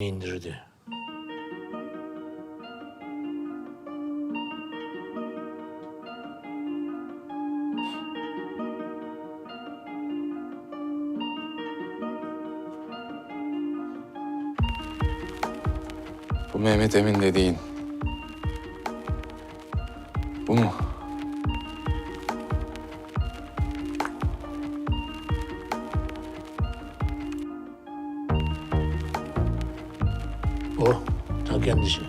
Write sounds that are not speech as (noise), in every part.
indirdi. Bu Mehmet Emin dediğin. Bu mu? 是。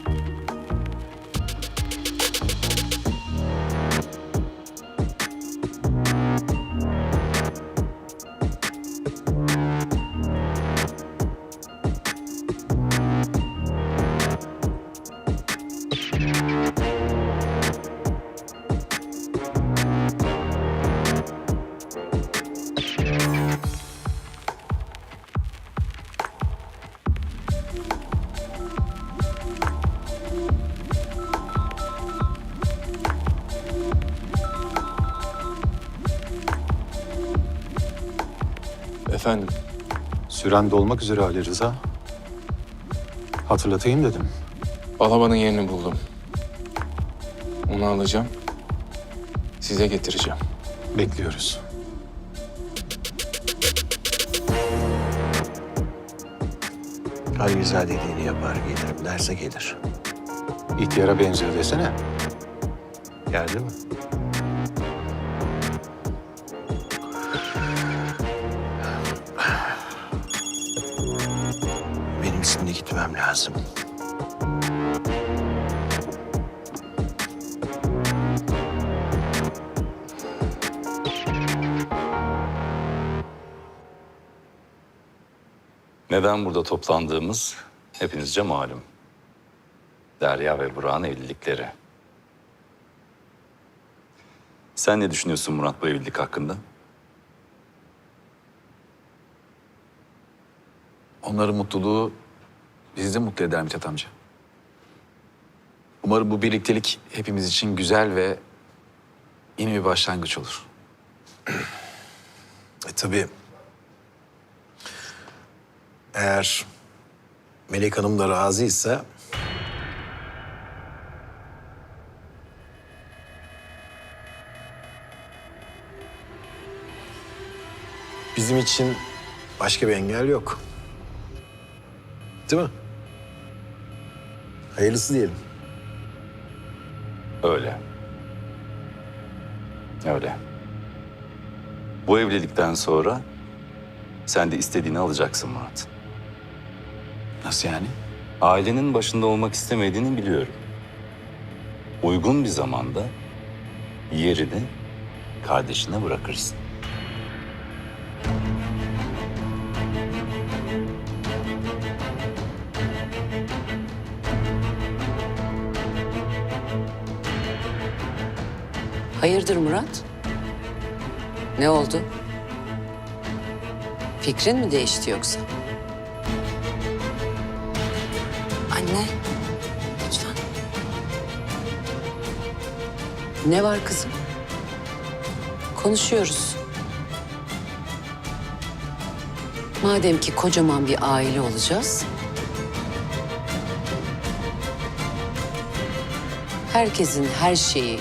Efendim, Süren dolmak üzere Ali Rıza. Hatırlatayım dedim. Balabanın yerini buldum. Onu alacağım. Size getireceğim. Bekliyoruz. Ali Rıza dediğini yapar gelirim derse gelir. İhtiyara benziyor desene. Geldi mi? Gitmem lazım. Neden burada toplandığımız hepinizce malum. Derya ve Burak'ın evlilikleri. Sen ne düşünüyorsun Murat bu evlilik hakkında? Onların mutluluğu bizi de mutlu eder Mithat amca. Umarım bu birliktelik hepimiz için güzel ve yeni bir başlangıç olur. (clears throat) E tabii. Eğer Melek Hanım da razıysa... Bizim için başka bir engel yok. Değil mi? Hayırlısı diyelim. Öyle. Öyle. Bu evlilikten sonra sen de istediğini alacaksın Murat. Nasıl yani? Ailenin başında olmak istemediğini biliyorum. Uygun bir zamanda yerini kardeşine bırakırsın. Hayırdır Murat? Ne oldu? Fikrin mi değişti yoksa? Anne, lütfen. Ne var kızım? Konuşuyoruz. Madem ki kocaman bir aile olacağız. Herkesin her şeyi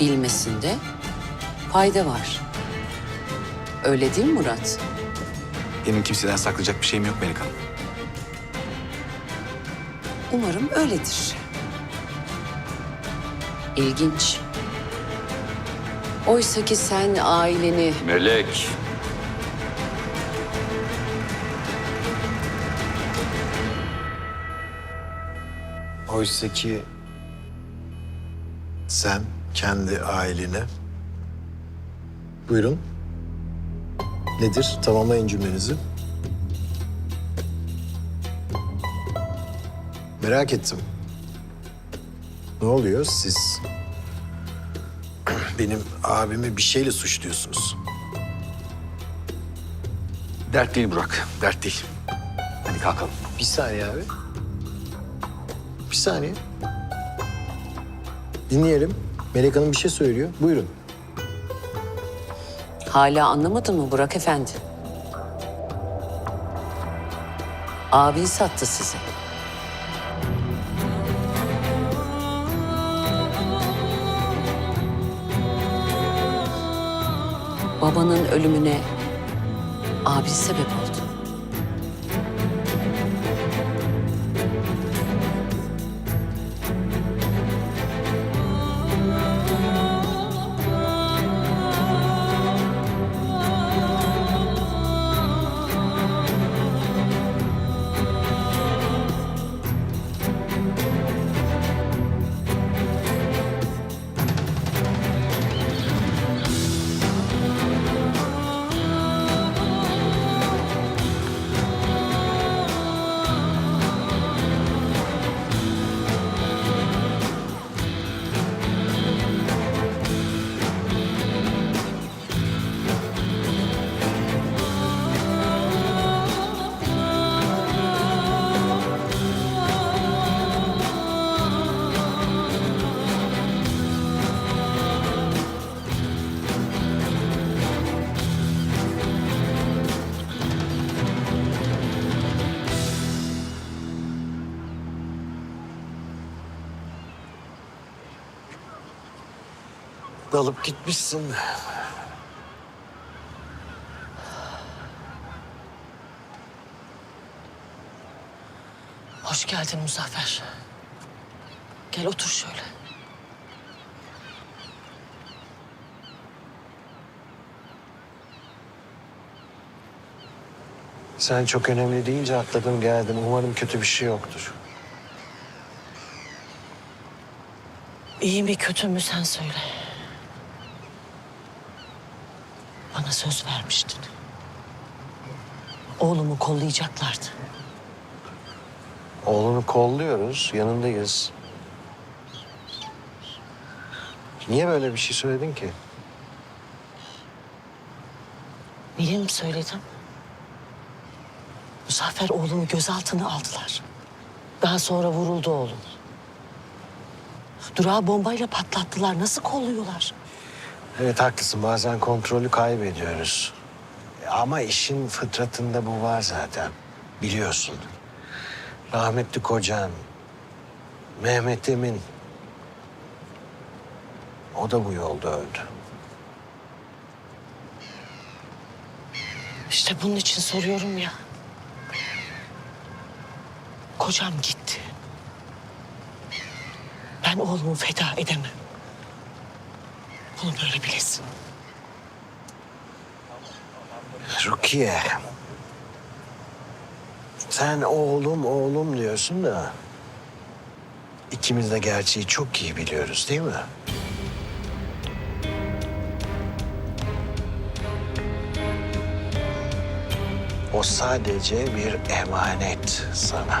bilmesinde fayda var. Öyle değil mi Murat? Benim kimseden saklayacak bir şeyim yok Melek Hanım. Umarım öyledir. İlginç. Oysa ki sen aileni Melek. Oysa ki sen kendi ailene... Buyurun. Nedir? Tamamlayın cümlenizi. Merak ettim. Ne oluyor? Siz (clears throat) benim abimi bir şeyle suçluyorsunuz. Dert değil Burak, dert değil. Hadi kalkalım. Bir saniye abi. Bir saniye. Dinleyelim. Melek Hanım bir şey söylüyor. Buyurun. hala anlamadın mı Burak Efendi? Abin sattı sizi. Babanın ölümüne abin sebep oldu. Dalıp gitmişsin. Hoş geldin Muzaffer. Gel otur şöyle. Sen çok önemli deyince atladım geldim. Umarım kötü bir şey yoktur. İyi mi kötü mü sen söyle. Söz vermiştin. Oğlumu kollayacaklardı. Oğlunu kolluyoruz, yanındayız. Niye böyle bir şey söyledin ki? Niye mi söyledim? Muzaffer oğlumu gözaltına aldılar. Daha sonra vuruldu oğlum. Durağı bombayla patlattılar. Nasıl kolluyorlar? Evet haklısın bazen kontrolü kaybediyoruz. Ama işin fıtratında bu var zaten. Biliyorsun. Rahmetli kocan, Mehmet Emin. O da bu yolda öldü. İşte bunun için soruyorum ya. Kocam gitti. Ben oğlumu feda edemem. Bunu böyle bilesin. Rukiye. Sen oğlum oğlum diyorsun da... ...ikimiz de gerçeği çok iyi biliyoruz değil mi? O sadece bir emanet sana.